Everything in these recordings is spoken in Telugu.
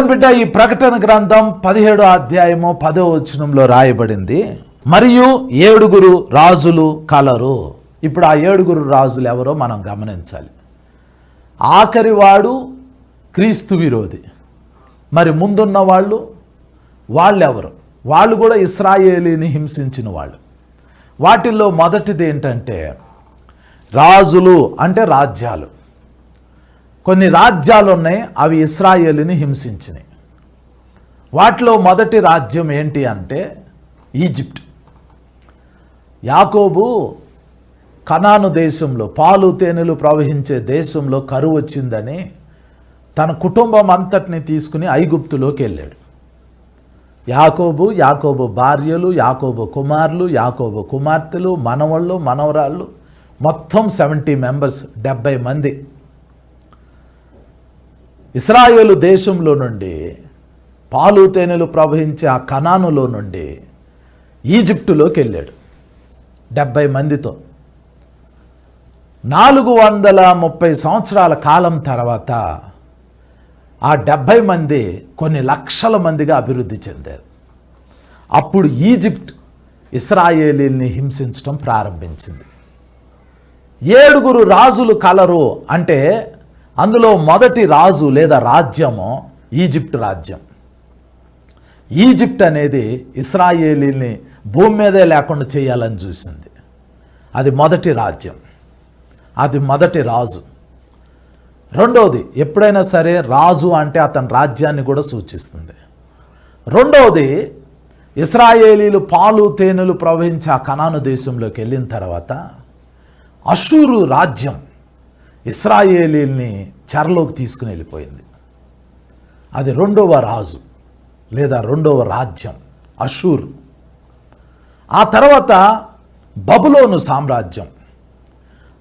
దేవుని బిడ్డ ఈ ప్రకటన గ్రంథం పదిహేడో అధ్యాయము పదో వచనంలో రాయబడింది. మరియు ఏడుగురు రాజులు కలరు. ఇప్పుడు ఆ ఏడుగురు రాజులు ఎవరో మనం గమనించాలి. ఆఖరివాడు క్రీస్తు విరోధి. మరి ముందున్న వాళ్ళు? వాళ్ళెవరు? వాళ్ళు కూడా ఇస్రాయేలీని హింసించిన వాళ్ళు. వాటిల్లో మొదటిది ఏంటంటే రాజులు అంటే రాజ్యాలు. కొన్ని రాజ్యాలు ఉన్నాయి అవి ఇస్రాయేలుని హింసించినాయి. వాటిలో మొదటి రాజ్యం ఏంటి అంటే ఈజిప్ట్. యాకోబు కనాను దేశంలో పాలు తేనెలు ప్రవహించే దేశంలో కరువు వచ్చిందని తన కుటుంబం అంతటిని తీసుకుని ఐగుప్తులోకి వెళ్ళాడు. యాకోబు యాకోబు భార్యలు యాకోబు కుమారులు యాకోబు కుమార్తెలు మనవళ్ళు మనవరాళ్ళు మొత్తం సెవెంటీ మెంబర్స్ డెబ్బై మంది. ఇస్రాయేలు దేశంలో నుండి పాలు తేనెలు ప్రవహించే ఆ కణానులో నుండి ఈజిప్టులోకి వెళ్ళాడు. డెబ్బై మందితో. నాలుగు వందల ముప్పై సంవత్సరాల కాలం తర్వాత ఆ డెబ్భై మంది కొన్ని లక్షల మందిగా అభివృద్ధి చెందారు. అప్పుడు ఈజిప్ట్ ఇస్రాయేలీల్ని హింసించడం ప్రారంభించింది. ఏడుగురు రాజులు కలరు అంటే అందులో మొదటి రాజు లేదా రాజ్యము ఈజిప్ట్ రాజ్యం. ఈజిప్ట్ అనేది ఇస్రాయేలీని భూమి మీదే లేకుండా చేయాలని చూసింది. అది మొదటి రాజ్యం. అది మొదటి రాజు. రెండవది ఎప్పుడైనా సరే రాజు అంటే అతని రాజ్యాన్ని కూడా సూచిస్తుంది. రెండవది ఇస్రాయేలీలు పాలు తేనెలు ప్రవహించి ఆ కనాను దేశంలోకి వెళ్ళిన తర్వాత అషూరు రాజ్యం ఇస్రాయేలీల్ని చెరలోకి తీసుకుని వెళ్ళిపోయింది. అది రెండవ రాజు లేదా రెండవ రాజ్యం అషూర్. ఆ తర్వాత బబులోను సామ్రాజ్యం.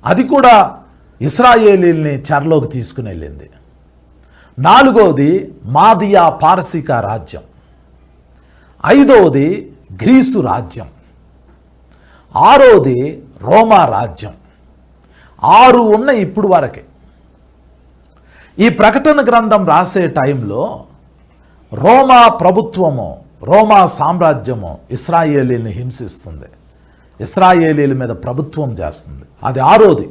అది కూడా ఇస్రాయేలీల్ని చెరలోకి తీసుకుని వెళ్ళింది. నాలుగవది మాదియా పారసిక రాజ్యం. ఐదవది గ్రీసు రాజ్యం. ఆరోది రోమా రాజ్యం. ఆరు ఉన్న ఇప్పుడు వరకే. ఈ ప్రకటన గ్రంథం రాసే టైంలో రోమా ప్రభుత్వము రోమా సామ్రాజ్యము ఇస్రాయేలీని హింసిస్తుంది. ఇస్రాయేలీల మీద ప్రభుత్వం చేస్తుంది. అది ఆరోది.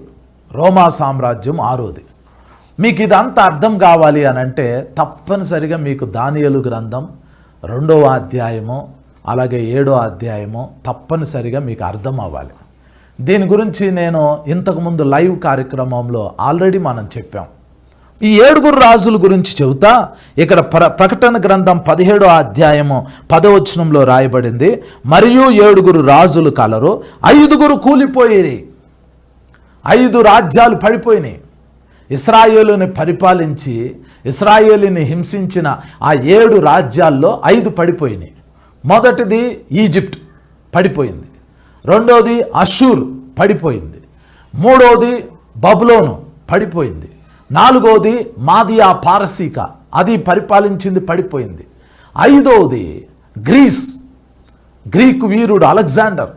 రోమా సామ్రాజ్యం ఆరోది. మీకు ఇదంతా అర్థం కావాలి అని అంటే తప్పనిసరిగా మీకు దానియలు గ్రంథం రెండవ అధ్యాయము అలాగే ఏడో అధ్యాయము తప్పనిసరిగా మీకు అర్థం అవ్వాలి. దీని గురించి నేను ఇంతకుముందు లైవ్ కార్యక్రమంలో ఆల్రెడీ మనం చెప్పాం. ఈ ఏడుగురు రాజుల గురించి చెబుతా ఇక్కడ ప్ర ప్రకటన గ్రంథం పదిహేడో అధ్యాయము పదవచనంలో రాయబడింది మరియు ఏడుగురు రాజులు కలరు ఐదుగురు కూలిపోయి ఐదు రాజ్యాలు పడిపోయినాయి ఇస్రాయేలుని పరిపాలించి ఇస్రాయేలుని హింసించిన ఆ ఏడు రాజ్యాల్లో ఐదు పడిపోయినాయి మొదటిది ఈజిప్ట్ పడిపోయింది. రెండోది అషూర్ పడిపోయింది. మూడోది బబులోను పడిపోయింది. నాలుగోది మాదియా పారసీక అది పరిపాలించింది పడిపోయింది. ఐదోది గ్రీస్ గ్రీకు వీరుడు అలెగ్జాండర్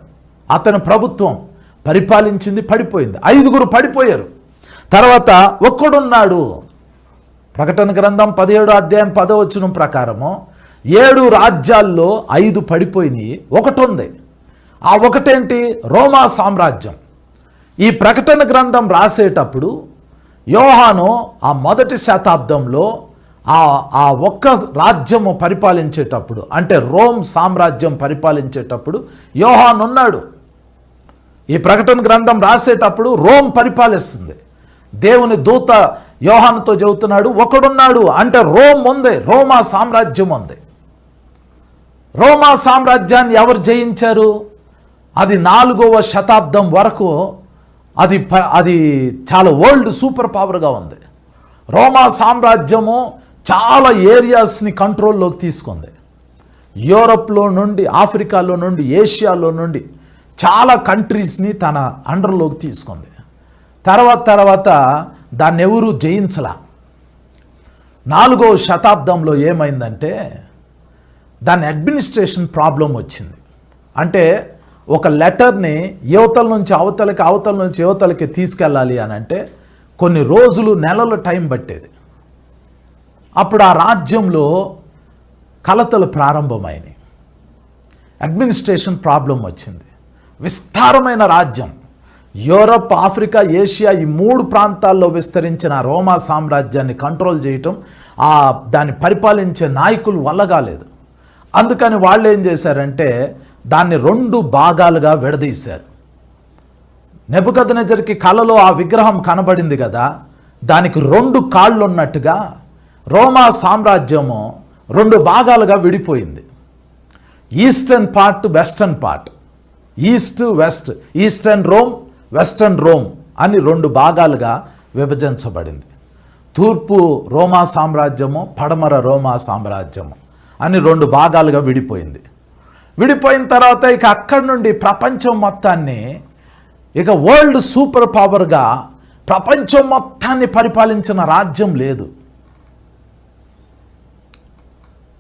అతని ప్రభుత్వం పరిపాలించింది పడిపోయింది. ఐదుగురు పడిపోయారు. తర్వాత ఒక్కడున్నాడు. ప్రకటన గ్రంథం పదిహేడు అధ్యాయం పదవచనం ప్రకారము ఏడు రాజ్యాల్లో ఐదు పడిపోయినాయి. ఒకటి ఉంది ఆ ఒకటేంటి? రోమా సామ్రాజ్యం. ఈ ప్రకటన గ్రంథం రాసేటప్పుడు యోహాను ఆ మొదటి శతాబ్దంలో ఆ ఆ ఒక్క రాజ్యము పరిపాలించేటప్పుడు అంటే రోమ్ సామ్రాజ్యం పరిపాలించేటప్పుడు యోహాన్ ఉన్నాడు ఈ ప్రకటన గ్రంథం రాసేటప్పుడు రోమ్ పరిపాలిస్తుంది. దేవుని దూత యోహానుతో చెబుతున్నాడు ఒకడున్నాడు. అంటే రోమ్ ఉంది రోమా సామ్రాజ్యం ఉంది. రోమా సామ్రాజ్యాన్ని ఎవరు జయించారు? అది నాలుగవ శతాబ్దం వరకు అది ప- అది చాలా వరల్డ్ సూపర్ పవర్గా ఉంది. రోమా సామ్రాజ్యము చాలా ఏరియాస్ని కంట్రోల్లోకి తీసుకుంది. యూరప్లో నుండి ఆఫ్రికాలో నుండి ఏషియాలో నుండి చాలా కంట్రీస్ని తన అండర్లోకి తీసుకుంది. తర్వాత తర్వాత దాన్ని ఎవరూ జయించలా. నాలుగో శతాబ్దంలో ఏమైందంటే దాని అడ్మినిస్ట్రేషన్ ప్రాబ్లం వచ్చింది. అంటే ఒక లెటర్ని యువతల నుంచి అవతలకి అవతల నుంచి యువతలకి తీసుకెళ్ళాలి అని అంటే కొన్ని రోజులు నెలలు టైం పట్టేది. అప్పుడు ఆ రాజ్యంలో కలతలు ప్రారంభమైనవి అడ్మినిస్ట్రేషన్ ప్రాబ్లం వచ్చింది. విస్తారమైన రాజ్యం. యూరప్ ఆఫ్రికా ఏషియా ఈ మూడు ప్రాంతాల్లో విస్తరించిన రోమా సామ్రాజ్యాన్ని కంట్రోల్ చేయటం ఆ దాన్ని పరిపాలించే నాయకులు వల్లగాలేదు అందుకని వాళ్ళు ఏం చేశారంటే దాన్ని రెండు భాగాలుగా విడదీశారు. నెబుకద్నెజర్కి కలలో ఆ విగ్రహం కనబడింది కదా దానికి రెండు కాళ్ళు ఉన్నట్టుగా రోమా సామ్రాజ్యము రెండు భాగాలుగా విడిపోయింది. Eastern part western part. East west eastern Rome western Rome అని రెండు భాగాలుగా విభజించబడింది. తూర్పు రోమా సామ్రాజ్యము పడమర రోమా సామ్రాజ్యము అని రెండు భాగాలుగా విడిపోయింది. విడిపోయిన తర్వాత ఇక అక్కడి నుండి ప్రపంచం మొత్తాన్ని ఇక వరల్డ్ సూపర్ పవర్గా ప్రపంచం మొత్తాన్ని పరిపాలించిన రాజ్యం లేదు.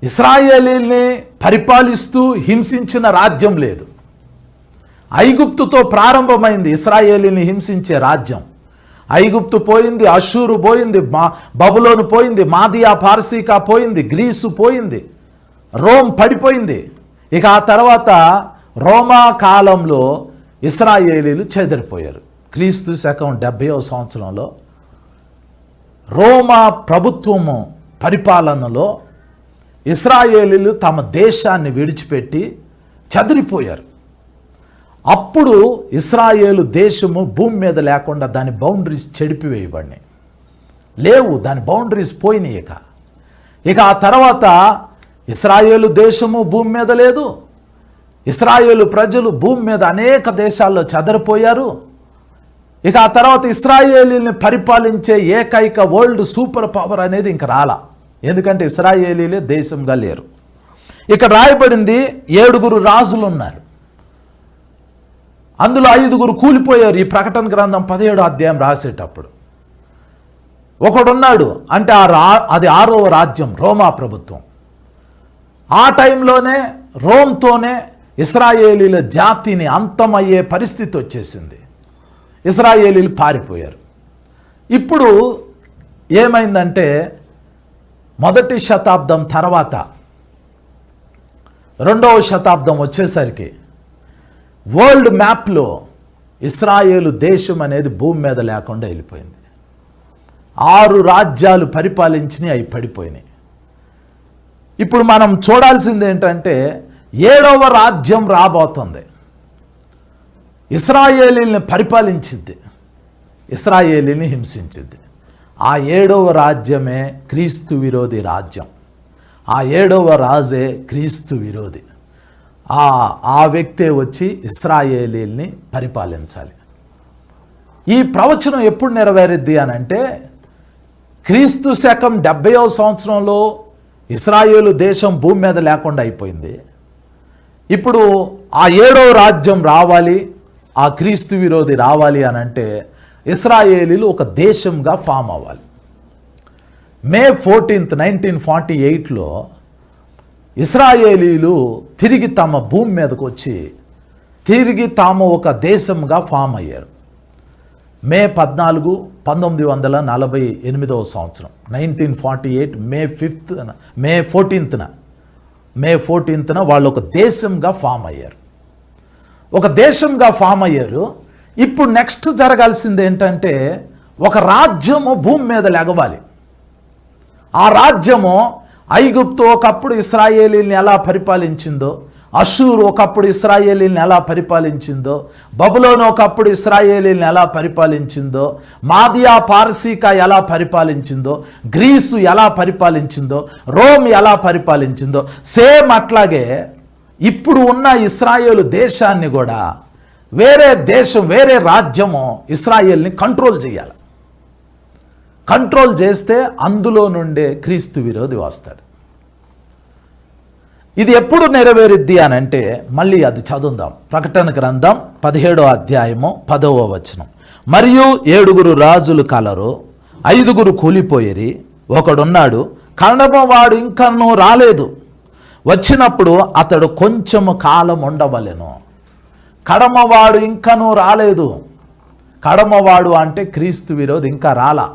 ఇస్రాయేలీని పరిపాలిస్తూ హింసించిన రాజ్యం లేదు. ఐగుప్తుతో ప్రారంభమైంది ఇస్రాయేలీని హింసించే రాజ్యం. ఐగుప్తు పోయింది అషూరు పోయింది మా బబులోను పోయింది మాదియా పార్సీకా పోయింది గ్రీసు పోయింది రోమ్ పడిపోయింది. ఇక ఆ తర్వాత రోమా కాలంలో ఇస్రాయేలీలు చెదిరిపోయారు. క్రీస్తు శకం డెబ్భైవ సంవత్సరంలో రోమా ప్రభుత్వము పరిపాలనలో ఇస్రాయేలీలు తమ దేశాన్ని విడిచిపెట్టి చెదిరిపోయారు. అప్పుడు ఇస్రాయేలు దేశము భూమి మీద లేకుండా దాని బౌండరీస్ చెడిపివేయబడినాయి. లేవు దాని బౌండరీస్ పోయినాయి ఇక. ఇక ఆ తర్వాత ఇస్రాయేలు దేశము భూమి మీద లేదు. ఇస్రాయేలు ప్రజలు భూమి మీద అనేక దేశాల్లో చెదరిపోయారు. ఇక ఆ తర్వాత ఇస్రాయేలీని పరిపాలించే ఏకైక వరల్డ్ సూపర్ పవర్ అనేది ఇంక రాలా. ఎందుకంటే ఇస్రాయేలీలే దేశంగా లేరు. ఇక్కడ రాయబడింది ఏడుగురు రాజులు ఉన్నారు. అందులో ఐదుగురు కూలిపోయారు. ఈ ప్రకటన గ్రంథం పదిహేడు అధ్యాయం రాసేటప్పుడు. ఒకడున్నాడు. అంటే ఆ రా అది ఆరో రాజ్యం రోమా ప్రభుత్వం. ఆ టైంలోనే రోమ్తోనే ఇస్రాయేలీల జాతిని అంతమయ్యే పరిస్థితి వచ్చేసింది. ఇస్రాయేలీలు పారిపోయారు. ఇప్పుడు ఏమైందంటే మొదటి శతాబ్దం తర్వాత రెండవ శతాబ్దం వచ్చేసరికి వరల్డ్ మ్యాప్లో ఇస్రాయేలు దేశం అనేది భూమి మీద లేకుండా వెళ్ళిపోయింది. ఆరు రాజ్యాలు పరిపాలించినవి అవి పడిపోయినాయి. ఇప్పుడు మనం చూడాల్సింది ఏంటంటే ఏడవ రాజ్యం రాబోతుంది. ఇస్రాయేలీని పరిపాలించింది ఇస్రాయేలీని హింసించింది ఆ ఏడవ రాజ్యమే క్రీస్తు విరోధి రాజ్యం. ఆ ఏడవ రాజే క్రీస్తు విరోధి. ఆ ఆ వ్యక్తే వచ్చి ఇస్రాయేలీల్ని పరిపాలించాలి. ఈ ప్రవచనం ఎప్పుడు నెరవేరుద్ది అని అంటే క్రీస్తు శకం డెబ్బయో సంవత్సరంలో ఇస్రాయేలు దేశం భూమి మీద లేకుండా అయిపోయింది. ఇప్పుడు ఆ ఏడో రాజ్యం రావాలి ఆ క్రీస్తు విరోధి రావాలి అని అంటే ఇస్రాయేలీలు ఒక దేశంగా ఫామ్ అవ్వాలి. మే ఫోర్టీన్త్ నైన్టీన్ ఫార్టీ ఎయిట్లో ఇస్రాయేలీలు తిరిగి తమ భూమి మీదకు వచ్చి తిరిగి తాము ఒక దేశంగా ఫామ్ అయ్యారు. మే పద్నాలుగు పంతొమ్మిది వందల నలభై ఎనిమిదవ సంవత్సరం nineteen forty eight May fifth May ఫోర్టీన్త్న May ఫోర్టీన్త్న వాళ్ళు ఒక దేశంగా ఫామ్ అయ్యారు. ఒక దేశంగా ఫామ్ అయ్యారు. ఇప్పుడు నెక్స్ట్ జరగాల్సింది ఏంటంటే ఒక రాజ్యము భూమి మీద లెగవాలి. ఆ రాజ్యము ఐగుప్తు ఒకప్పుడు ఇస్రాయేలీని ఎలా పరిపాలించిందో అషూర్ ఒకప్పుడు ఇస్రాయేలీని ఎలా పరిపాలించిందో బబులోను ఒకప్పుడు ఇస్రాయేలీని ఎలా పరిపాలించిందో మాదియా పార్సీక ఎలా పరిపాలించిందో గ్రీసు ఎలా పరిపాలించిందో రోమ్ ఎలా పరిపాలించిందో సేమ్ అట్లాగే ఇప్పుడు ఉన్న ఇస్రాయేలు దేశాన్ని కూడా వేరే దేశం వేరే రాజ్యము ఇస్రాయేల్ని కంట్రోల్ చేయాలి. కంట్రోల్ చేస్తే అందులో నుండే క్రీస్తు విరోధి వస్తాడు. ఇది ఎప్పుడు నెరవేరుద్ది అని అంటే మళ్ళీ అది చదువుదాం. ప్రకటన గ్రంథం పదిహేడో అధ్యాయము పదవ వచనం. మరియు ఏడుగురు రాజులు కలరు ఐదుగురు కూలిపోయిరి ఒకడున్నాడు కన్నమవాడు ఇంకనూ రాలేదు. వచ్చినప్పుడు అతడు కొంచెము కాలం ఉండవలెను. కడమవాడు ఇంకనూ రాలేదు. కడమవాడు అంటే క్రీస్తు విరోధి ఇంకా రాలా.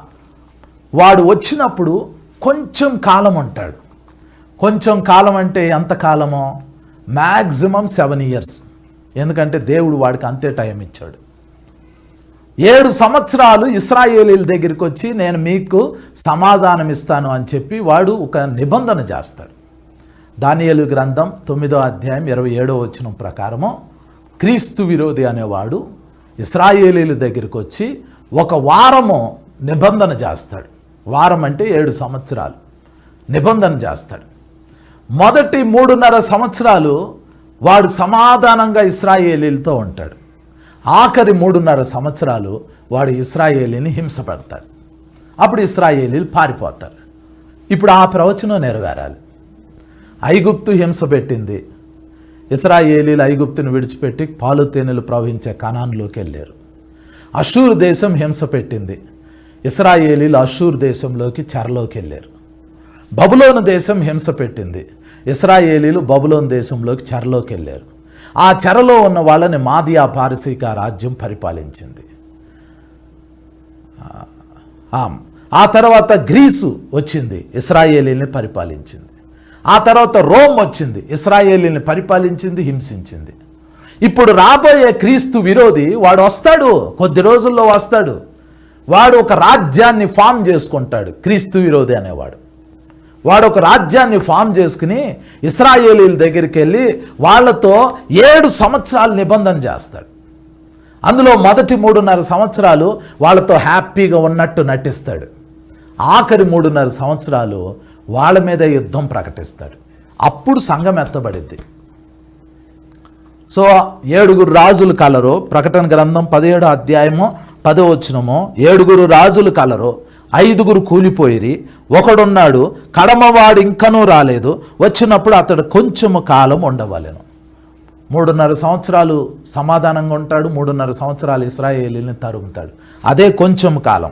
వాడు వచ్చినప్పుడు కొంచెం కాలం ఉంటాడు. కొంచెం కాలం అంటే ఎంత కాలమో? Maximum seven years. ఎందుకంటే దేవుడు వాడికి అంతే టైం ఇచ్చాడు. ఏడు సంవత్సరాలు ఇస్రాయేలీల దగ్గరికి వచ్చి నేను మీకు సమాధానం ఇస్తాను అని చెప్పి వాడు ఒక నిబంధన చేస్తాడు. దానియలు గ్రంథం తొమ్మిదో అధ్యాయం ఇరవై ఏడో వచ్చిన ప్రకారము క్రీస్తు విరోధి అనేవాడు ఇస్రాయేలీల దగ్గరికి వచ్చి ఒక వారము నిబంధన చేస్తాడు. వారం అంటే ఏడు సంవత్సరాలు నిబంధన చేస్తాడు. మొదటి మూడున్నర సంవత్సరాలు వాడు సమాధానంగా ఇస్రాయేలీలతో ఉంటాడు. ఆఖరి మూడున్నర సంవత్సరాలు వాడు ఇస్రాయేలీని హింస పెడతాడు. అప్పుడు ఇస్రాయేలీలు పారిపోతారు. ఇప్పుడు ఆ ప్రవచనం నెరవేరాలి. ఐగుప్తు హింస పెట్టింది. ఇస్రాయేలీలు ఐగుప్తును విడిచిపెట్టి పాలు తేనెలు ప్రవహించే కణాన్లోకి వెళ్ళారు. అషూర్ దేశం హింస పెట్టింది. ఇస్రాయేలీలు అషూర్ దేశంలోకి చెరలోకి వెళ్ళారు. బబులోను దేశం హింస పెట్టింది. ఇస్రాయేలీలు బబులోన్ దేశంలోకి చెరలోకి వెళ్ళారు. ఆ చెరలో ఉన్న వాళ్ళని మాదియా పారసీక రాజ్యం పరిపాలించింది. ఆ తర్వాత గ్రీసు వచ్చింది ఇస్రాయేలీని పరిపాలించింది. ఆ తర్వాత రోమ్ వచ్చింది ఇస్రాయేలీని పరిపాలించింది హింసించింది. ఇప్పుడు రాబోయే క్రీస్తు విరోధి వాడు వస్తాడు కొద్ది రోజుల్లో వస్తాడు. వాడు ఒక రాజ్యాన్ని ఫామ్ చేసుకుంటాడు క్రీస్తు విరోధి అనేవాడు. వాడు ఒక రాజ్యాన్ని ఫామ్ చేసుకుని ఇస్రాయేలీల దగ్గరికి వెళ్ళి వాళ్ళతో ఏడు సంవత్సరాలు నిబంధన చేస్తాడు. అందులో మొదటి మూడున్నర సంవత్సరాలు వాళ్ళతో హ్యాపీగా ఉన్నట్టు నటిస్తాడు. ఆఖరి మూడున్నర సంవత్సరాలు వాళ్ళ మీద యుద్ధం ప్రకటిస్తాడు. అప్పుడు సంఘం ఎత్తబడిద్ది సో ఏడుగురు రాజులు కలరు. ప్రకటన గ్రంథం పదిహేడు అధ్యాయము పదో వచనము. ఏడుగురు రాజులు కలరు. ఐదుగురు కూలిపోయిరి. ఒకడున్నాడు కడమవాడు ఇంకనూ రాలేదు. వచ్చినప్పుడు అతడు కొంచెము కాలం ఉండవలెను. మూడున్నర సంవత్సరాలు సమాధానంగా ఉంటాడు మూడున్నర సంవత్సరాలు ఇస్రాయేలీని తరుముతాడు. అదే కొంచెం కాలం.